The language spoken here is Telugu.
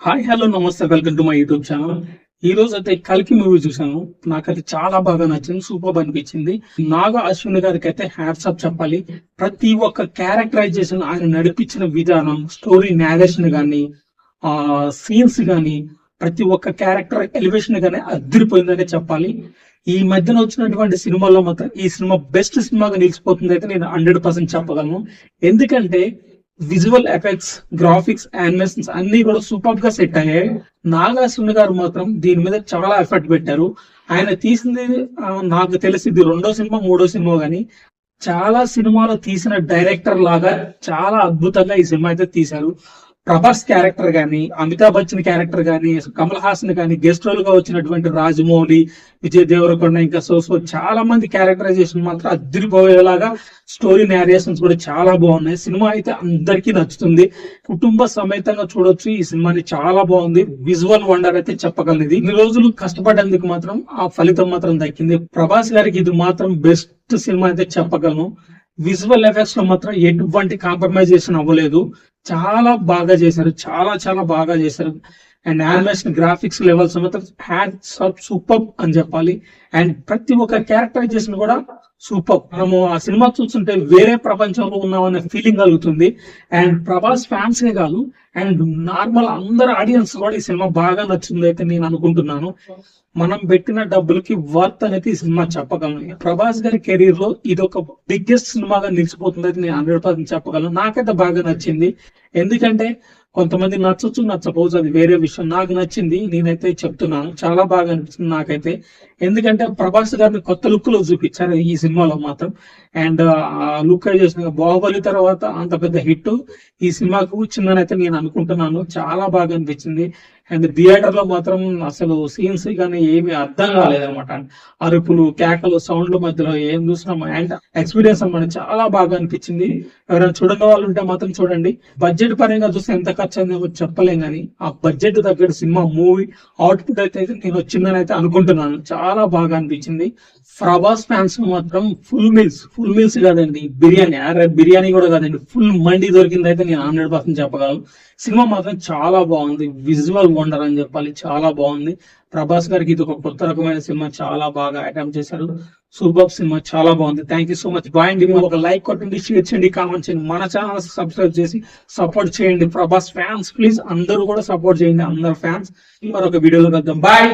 Hi hello namaste welcome to my YouTube channel ఈ రోజు అయితే కల్కి మూవీ చూసాను నాకైతే చాలా బాగా నచ్చింది సూపర్ అనిపించింది. నాగ అశ్విని గారికి అయితే హ్యాట్సాప్ చెప్పాలి. ప్రతి ఒక్క క్యారెక్టరైజేషన్ ఆయన నడిపించిన విధానం స్టోరీ నేరేషన్ గాని ఆ సీన్స్ గాని ప్రతి ఒక్క క్యారెక్టర్ ఎలివేషన్ గానీ అద్దరిపోయిందనే చెప్పాలి. ఈ మధ్యన వచ్చినటువంటి సినిమాల్లో మాత్రం ఈ సినిమా బెస్ట్ సినిమాగా నిలిచిపోతుంది అయితే నేను హండ్రెడ్ పర్సెంట్ చెప్పగలను. ఎందుకంటే విజువల్ ఎఫెక్ట్స్ గ్రాఫిక్స్ యానిమేషన్స్ అన్ని కూడా సూపర్గా సెట్ అయ్యాయి. నాగార్జున గారు మాత్రం దీని మీద చాలా ఎఫర్ట్ పెట్టారు. ఆయన తీసింది నాకు తెలిసి ఇది రెండో సినిమా మూడో సినిమా గానీ చాలా సినిమాలు తీసిన డైరెక్టర్ లాగా చాలా అద్భుతంగా ఈ సినిమా అయితే తీశారు. ప్రభాస్ క్యారెక్టర్ గాని అమితాబ్ బచ్చన్ క్యారెక్టర్ గాని కమల్ హాసన్ గాని గెస్ట్ రోల్గా వచ్చినటువంటి రాజమౌళి విజయ్ దేవరకొండ ఇంకా సో సో చాలా మంది క్యారెక్టరైజేషన్ మాత్రం అద్దరిపోయేలాగా స్టోరీ నేరేషన్స్ కూడా చాలా బాగున్నాయి. సినిమా అయితే అందరికీ నచ్చుతుంది. కుటుంబ సమేతంగా చూడొచ్చు. ఈ సినిమాని చాలా బాగుంది. విజువల్ వండర్ అయితే చెప్పగలను ఇది ఇన్ని రోజులు కష్టపడేందుకు మాత్రం ఆ ఫలితం మాత్రం దక్కింది. ప్రభాస్ గారికి ఇది మాత్రం బెస్ట్ సినిమా అయితే చెప్పగలను. విజువల్ ఎఫెక్ట్స్లో మాత్రం ఎటువంటి కాంప్రమైజేషన్ అవ్వలేదు. చాలా బాగా చేశారు. చాలా చాలా బాగా చేశారు. అండ్ యానిమేషన్ గ్రాఫిక్స్ లెవెల్స్ మాత్రం హ్యాడ్ సూపర్ అని చెప్పాలి. అండ్ ప్రతి ఒక్క క్యారెక్టరైజేషన్ కూడా సూపర్ మనము ఆ సినిమా చూస్తుంటే వేరే ప్రపంచంలో ఉన్నామనే ఫీలింగ్ కలుగుతుంది. అండ్ ప్రభాస్ ఫ్యాన్స్ ఏ కాదు అండ్ నార్మల్ అందరు ఆడియన్స్ కూడా ఈ సినిమా బాగా నచ్చింది అయితే నేను అనుకుంటున్నాను. మనం పెట్టిన డబ్బులకి వర్త్ అనేది ఈ సినిమా చెప్పగలను ప్రభాస్ గారి కెరీర్లో ఇది ఒక బిగ్గెస్ట్ సినిమాగా నిలిచిపోతుంది అయితే నేను హండ్రెడ్ పర్సెంట్ చెప్పగలను. నాకైతే బాగా నచ్చింది. ఎందుకంటే కొంతమంది నచ్చచ్చు నచ్చపోవచ్చు అది వేరే విషయం. నాకు నచ్చింది నేనైతే చెప్తున్నాను. చాలా బాగా అనిపించింది నాకైతే. ఎందుకంటే ప్రభాస్ గారిని కొత్త లుక్లో చూపించారు ఈ సినిమాలో మాత్రం. అండ్ ఆ లుక్ చేసిన బాహుబలి తర్వాత అంత పెద్ద హిట్ ఈ సినిమాకు వచ్చిందని అయితే నేను అనుకుంటున్నాను. చాలా బాగా అనిపించింది. అండ్ థియేటర్లో మాత్రం అసలు సీన్స్ కానీ ఏమి అర్థం కాలేదనమాట అరుపులు కేకలు సౌండ్ల మధ్యలో ఏం చూసినామో? అండ్ ఎక్స్పీరియన్స్ అనమాట చాలా బాగా అనిపించింది. ఎవరైనా చూడని వాళ్ళు ఉంటే మాత్రం చూడండి. బడ్జెట్ పరంగా చూస్తే ఎంత ఖర్చు అయిందో చెప్పలేం కానీ ఆ బడ్జెట్ తగ్గట్టు సినిమా మూవీ అవుట్పుట్ అయితే నేను వచ్చిందని అయితే అనుకుంటున్నాను. చాలా బాగా అనిపించింది. ప్రభాస్ ఫ్యాన్స్ మాత్రం ఫుల్ మీల్స్ ఫుల్ మీల్స్ కాదండి. బిర్యానీ అరే బిర్యానీ కూడా కాదండి. ఫుల్ మండి దొరికింది అయితే నేను హండ్రెడ్ పర్సెంట్ చెప్పగలను. సినిమా మాత్రం చాలా బాగుంది. విజువల్ వండర్ అని చెప్పాలి. చాలా బాగుంది. ప్రభాస్ గారికి ఇది ఒక కొత్త రకమైన సినిమా చాలా బాగా అటెంప్ట్ చేశారు సూపర్ సినిమా చాలా బాగుంది. Thank you so much bye అండి ఒక లైక్ కొట్టండి షేర్ చేయండి కామెంట్ చేయండి. మన ఛానల్ సబ్స్క్రైబ్ చేసి సపోర్ట్ చేయండి. ప్రభాస్ ఫ్యాన్స్ ప్లీజ్ అందరూ కూడా సపోర్ట్ చేయండి. అందరు ఫ్యాన్స్ మరొక వీడియోలో కలుద్దాం. బాయ్